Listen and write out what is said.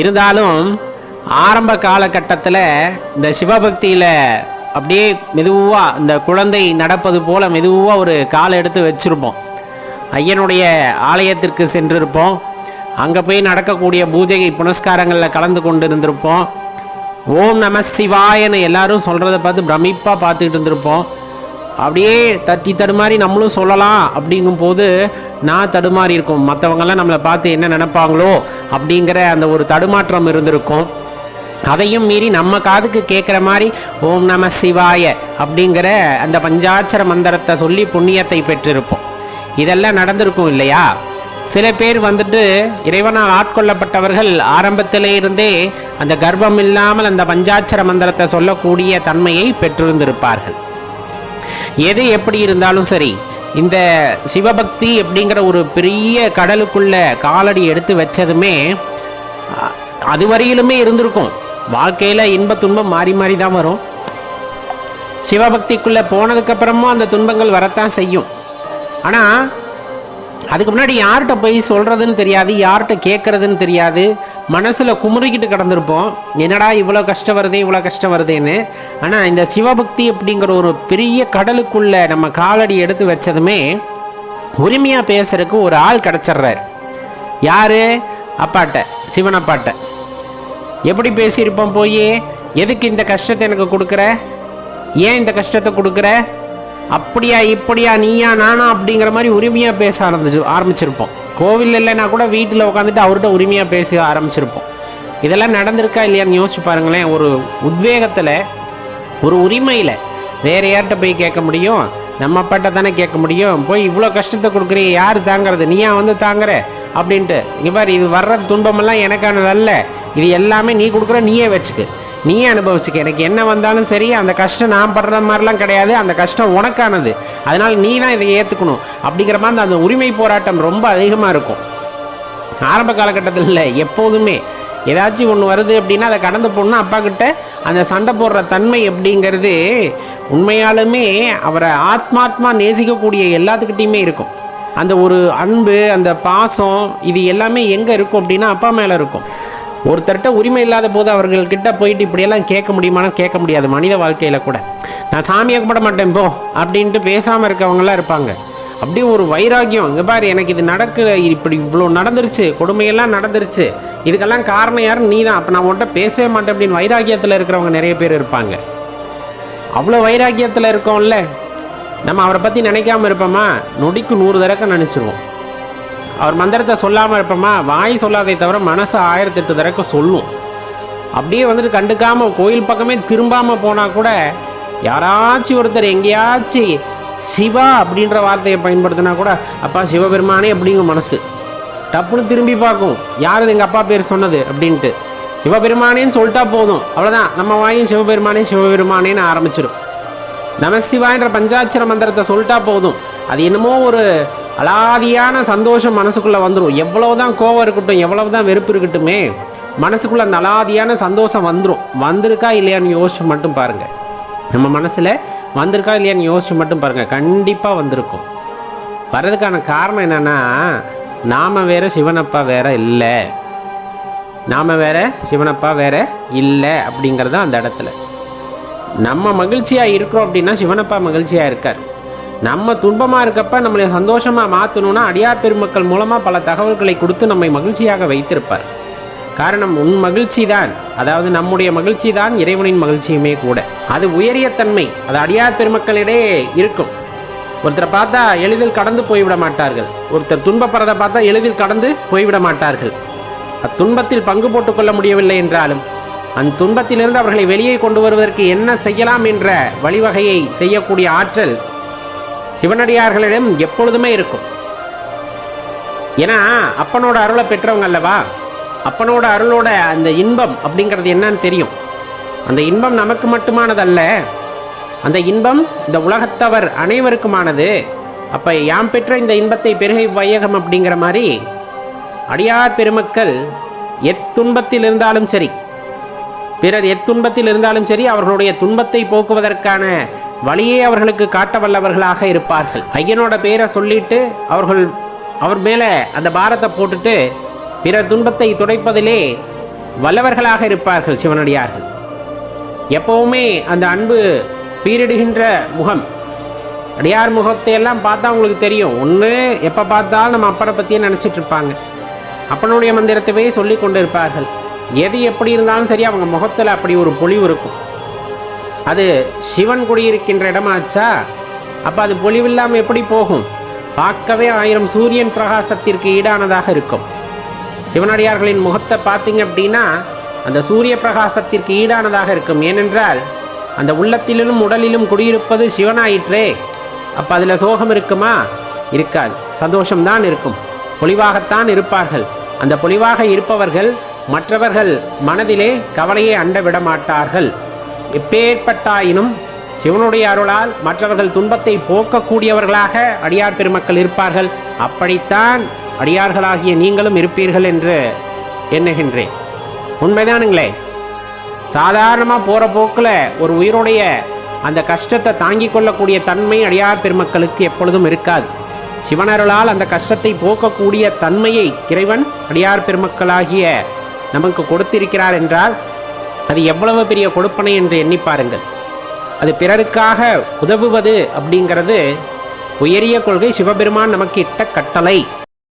இருந்தாலும் ஆரம்ப காலகட்டத்தில் இந்த சிவபக்தியில் அப்படியே மெதுவாக இந்த குழந்தை நடப்பது போல் மெதுவாக ஒரு காலை எடுத்து வச்சுருப்போம். ஐயனுடைய ஆலயத்திற்கு சென்றிருப்போம். அங்கே போய் நடக்கக்கூடிய பூஜை புனஸ்காரங்களில் கலந்து கொண்டு இருந்திருப்போம் ஓம் நம சிவாயன்னு எல்லாரும் சொல்கிறத பார்த்து பிரமிப்பாக பார்த்துக்கிட்டு இருந்திருப்போம். அப்படியே தட்டி தடுமாறி நம்மளும் சொல்லலாம் அப்படிங்கும் போது நான் தடுமாறி இருக்கும். மற்றவங்கெல்லாம் நம்மளை பார்த்து என்ன நினைப்பாங்களோ அப்படிங்கிற அந்த ஒரு தடுமாற்றம் இருந்திருக்கும். அதையும் மீறி நம்ம காதுக்கு கேட்குற மாதிரி ஓம் நம சிவாய அப்படிங்கிற அந்த பஞ்சாட்சர மந்திரத்தை சொல்லி புண்ணியத்தை பெற்றிருப்போம். இதெல்லாம் நடந்திருக்கும் இல்லையா? சில பேர் வந்துட்டு இறைவனால் ஆட்கொள்ளப்பட்டவர்கள் ஆரம்பத்திலே இருந்தே அந்த கர்ப்பம் இல்லாமல் அந்த பஞ்சாட்சர மந்திரத்தை சொல்லக்கூடிய தன்மையை பெற்றிருந்திருப்பார்கள். எது எப்படி இருந்தாலும் சரி இந்த சிவபக்தி அப்படிங்கிற ஒரு பெரிய கடலுக்குள்ள காலடி எடுத்து வச்சதுமே அது வரையிலுமே இருந்திருக்கும். வாழ்க்கையில இன்ப துன்பம் மாறி மாறி தான் வரும். சிவபக்திக்குள்ள போனதுக்கு அப்புறமும் அந்த துன்பங்கள் வரத்தான் செய்யும். ஆனா அதுக்கு முன்னாடி யார்கிட்ட போய் சொல்றதுன்னு தெரியாது யார்கிட்ட கேட்கறதுன்னு தெரியாது மனசில் குமுறிக்கிட்டு கிடந்திருப்போம். என்னடா இவ்வளோ கஷ்டம் வருதே இவ்வளோ கஷ்டம் வருதேன்னு. ஆனால் இந்த சிவபக்தி அப்படிங்கிற ஒரு பெரிய கடலுக்குள்ளே நம்ம காலடி எடுத்து வச்சதுமே உரிமையாக பேசுறதுக்கு ஒரு ஆள் கிடைச்சிடுறாரு. யாரு? அப்பாட்ட சிவன் அப்பாட்ட. எப்படி பேசியிருப்போம் போய்? எதுக்கு இந்த கஷ்டத்தை எனக்கு கொடுக்குற? ஏன் இந்த கஷ்டத்தை கொடுக்குற? அப்படியா இப்படியா நீயா நானா அப்படிங்கிற மாதிரி உரிமையாக பேச ஆரம்பிச்சு ஆரம்பிச்சிருப்போம். கோவில் இல்லைன்னா கூட வீட்டில் உட்காந்துட்டு அவர்கிட்ட உரிமையாக பேச ஆரம்பிச்சிருப்போம். இதெல்லாம் நடந்திருக்கா இல்லையான்னு யோசிச்சு பாருங்களேன். ஒரு உத்வேகத்தில் ஒரு உரிமையில் வேறு யார்கிட்ட போய் கேட்க முடியும்? நம்ம பட்ட தானே கேட்க முடியும்? போய் இவ்வளோ கஷ்டத்தை கொடுக்குறீ யார் தாங்கிறது? நீயா வந்து தாங்குற? அப்படின்ட்டு. இவர் இது வர்ற துன்பமெல்லாம் எனக்கானதல்ல. இது எல்லாமே நீ கொடுக்குற நீயே வச்சுக்கு. நீயே அனுபவிச்சுக்க. எனக்கு என்ன வந்தாலும் சரி அந்த கஷ்டம் நான் படுற மாதிரிலாம் கிடையாது. அந்த கஷ்டம் உனக்கானது. அதனால் நீ தான் இதை ஏற்றுக்கணும் அப்படிங்கிற மாதிரி அந்த உரிமை போராட்டம் ரொம்ப அதிகமாக இருக்கும். ஆரம்ப காலகட்டத்தில் இல்லை எப்போதுமே. ஏதாச்சும் ஒன்று வருது அப்படின்னா அதை கடந்து போகணும்னா அப்பா கிட்ட அந்த சண்டை போடுற தன்மை அப்படிங்கிறது உண்மையாலுமே அவரை ஆத்மாத்மா நேசிக்கக்கூடிய எல்லாத்துக்கிட்டையுமே இருக்கும். அந்த ஒரு அன்பு அந்த பாசம் இது எல்லாமே எங்கே இருக்கும் அப்படின்னா அப்பா மேலே இருக்கும். ஒருத்தர்கிட்ட உரிமை இல்லாத போது அவர்கள்கிட்ட போயிட்டு இப்படியெல்லாம் கேட்க முடியுமானா கேட்க முடியாது. மனித வாழ்க்கையில் கூட. நான் சாமியை கும்பிட மாட்டேன் போ அப்படின்ட்டு பேசாமல் இருக்கவங்களாம் இருப்பாங்க. அப்படியே ஒரு வைராக்கியம். இங்கே பாரு எனக்கு இது நடக்க இப்படி இவ்வளோ நடந்துருச்சு. கொடுமையெல்லாம் நடந்துருச்சு. இதுக்கெல்லாம் காரணம் யாரும் நீ தான் அப்போ நான் உன்கிட்ட பேசவே மாட்டேன் அப்படின்னு வைராக்கியத்தில் இருக்கிறவங்க நிறைய பேர் இருப்பாங்க. அவ்வளோ வைராக்கியத்தில் இருக்கோம்ல. நம்ம அவரை பற்றி நினைக்காம இருப்போமா? நொடிக்கு நூறு தடவை நினச்சிருவோம். அவர் மந்திரத்தை சொல்லாமல் இருப்போமா? வாய் சொல்லாதே தவிர மனசு ஆயிரத்தெட்டு தடவை சொல்லும். அப்படியே வந்துட்டு கண்டுக்காமல் கோயில் பக்கமே திரும்பாமல் போனால் கூட யாராச்சும் ஒருத்தர் எங்கேயாச்சும் சிவா அப்படின்ற வார்த்தையை பயன்படுத்தினா கூட அப்பா சிவபெருமானே அப்படிங்கிற மனசு. டப்புன்னு திரும்பி பார்க்கும். யார் இது? எங்கள் அப்பா பேர் சொன்னது? அப்படின்ட்டு. சிவபெருமானேன்னு சொல்லிட்டா போதும். அவ்வளோதான் நம்ம வாயும் சிவபெருமானே சிவபெருமானேன்னு ஆரம்பிச்சிடும் நமசிவாயன்ற பஞ்சாட்சர மந்திரத்தை சொல்லிட்டா போதும். அது என்னமோ ஒரு அலாதியான சந்தோஷம் மனசுக்குள்ளே வந்துடும் எவ்வளவுதான் கோவம் இருக்கட்டும் எவ்வளவு தான் வெறுப்பு இருக்கட்டுமே மனசுக்குள்ள அந்த அலாதியான சந்தோஷம் வந்துடும் வந்திருக்கா இல்லையான்னு யோசிச்சு மட்டும் பாருங்க. நம்ம மனசில் வந்திருக்கா இல்லையான்னு யோசிச்சு மட்டும் பாருங்க. கண்டிப்பாக வந்திருக்கும். வர்றதுக்கான காரணம் என்னன்னா நாம வேற சிவனப்பா வேற இல்லை. நாம வேற சிவனப்பா வேற இல்லை அப்படிங்கிறது தான் அந்த இடத்துல. நம்ம மகிழ்ச்சியாக இருக்கிறோம் அப்படின்னா சிவனப்பா மகிழ்ச்சியாக இருக்கார். நம்ம துன்பமாக இருக்கப்ப நம்மளை சந்தோஷமாக மாற்றணும்னா அடியார் பெருமக்கள் மூலமாக பல தகவல்களை கொடுத்து நம்மை மகிழ்ச்சியாக வைத்திருப்பார். காரணம் உன் மகிழ்ச்சி தான் அதாவது நம்முடைய மகிழ்ச்சி தான் இறைவனின் மகிழ்ச்சியுமே கூட. அது உயரிய தன்மை. அது அடியார் பெருமக்களிடையே இருக்கும். ஒருத்தரை பார்த்தா எளிதில் கடந்து போய்விட மாட்டார்கள். ஒருத்தர் துன்பப்படுறதை பார்த்தா எளிதில் கடந்து போய்விட மாட்டார்கள். அத்துன்பத்தில் பங்கு போட்டுக்கொள்ள முடியவில்லை என்றாலும் அந்த துன்பத்திலிருந்து அவர்களை வெளியே கொண்டு வருவதற்கு என்ன செய்யலாம் என்ற வழிவகையை செய்யக்கூடிய ஆற்றல் சிவனடியார்களிடம் எப்பொழுதுமே இருக்கும். ஏன்னா அப்பனோட அருளை பெற்றவங்க அல்லவா? அப்பனோட அருளோட அந்த இன்பம் அப்படிங்கிறது என்னன்னு தெரியும். அந்த இன்பம் நமக்கு மட்டுமானதல்ல. அந்த இன்பம் இந்த உலகத்தவர் அனைவருக்குமானது. அப்போ யாம் பெற்ற இந்த இன்பத்தை பெருகை வையகம் அப்படிங்கிற மாதிரி அடியார் பெருமக்கள் எத்துன்பத்தில் இருந்தாலும் சரி பிறர் எத்துன்பத்தில் இருந்தாலும் சரி அவர்களுடைய துன்பத்தை போக்குவதற்கான வழியே அவர்களுக்கு காட்ட வல்லவர்களாக இருப்பார்கள். ஐயனோட பேரை சொல்லிட்டு அவர்கள் அவர் மேலே அந்த பாரத்தை போட்டுட்டு பிறர் துன்பத்தை துடைப்பதிலே வல்லவர்களாக இருப்பார்கள் சிவனடியார்கள். எப்பவுமே அந்த அன்பு பீரிடுகின்ற முகம் அடியார் முகத்தை எல்லாம் பார்த்தா உங்களுக்கு தெரியும். ஒன்று எப்போ பார்த்தாலும் நம்ம அப்பனை பற்றியே நினச்சிட்டு இருப்பாங்க. அப்பனுடைய மந்திரத்தைவே சொல்லி கொண்டு இருப்பார்கள் எது எப்படி இருந்தாலும் சரி அவங்க முகத்தில் அப்படி ஒரு பொழிவு இருக்கும். அது சிவன் குடியிருக்கின்ற இடமாச்சா? அப்போ அது பொலிவில்லாமல் எப்படி போகும்? பார்க்கவே ஆயிரம் சூரியன் பிரகாசத்திற்கு ஈடானதாக இருக்கும். சிவனடியார்களின் முகத்தை பார்த்தீங்க அப்படின்னா அந்த சூரிய பிரகாசத்திற்கு ஈடானதாக இருக்கும். ஏனென்றால் அந்த உள்ளத்திலும் உடலிலும் குடியிருப்பது சிவனாயிற்றே. அப்போ அதில் சோகம் இருக்குமா? இருக்காது. சந்தோஷம்தான் இருக்கும். பொலிவாகத்தான் இருப்பார்கள். அந்த பொலிவாக இருப்பவர்கள் மற்றவர்கள் மனதிலே கவலையை அண்ட விட மாட்டார்கள் எப்பேற்பட்டாயினும் சிவனுடைய அருளால் மற்றவர்கள் துன்பத்தை போக்கக்கூடியவர்களாக அடியார் பெருமக்கள் இருப்பார்கள். அப்படித்தான் அடியார்களாகிய நீங்களும் இருப்பீர்கள் என்று எண்ணுகின்றேன். உண்மைதானுங்களே சாதாரணமாக போகிற போக்கில் ஒரு உயிருடைய அந்த கஷ்டத்தை தாங்கிக் கொள்ளக்கூடிய தன்மை அடியார் பெருமக்களுக்கு எப்பொழுதும் இருக்காது. சிவனருளால் அந்த கஷ்டத்தை போக்கக்கூடிய தன்மையை இறைவன் அடியார் பெருமக்களாகிய நமக்கு கொடுத்திருக்கிறார் என்றால் அது எவ்வளவு பெரிய கொடுப்பனை என்று எண்ணி பாருங்கள். அது பிறருக்காக உதவுவது அப்படிங்கிறது உயரிய கொள்கை சிவபெருமான் நமக்கு இட்ட கட்டளை.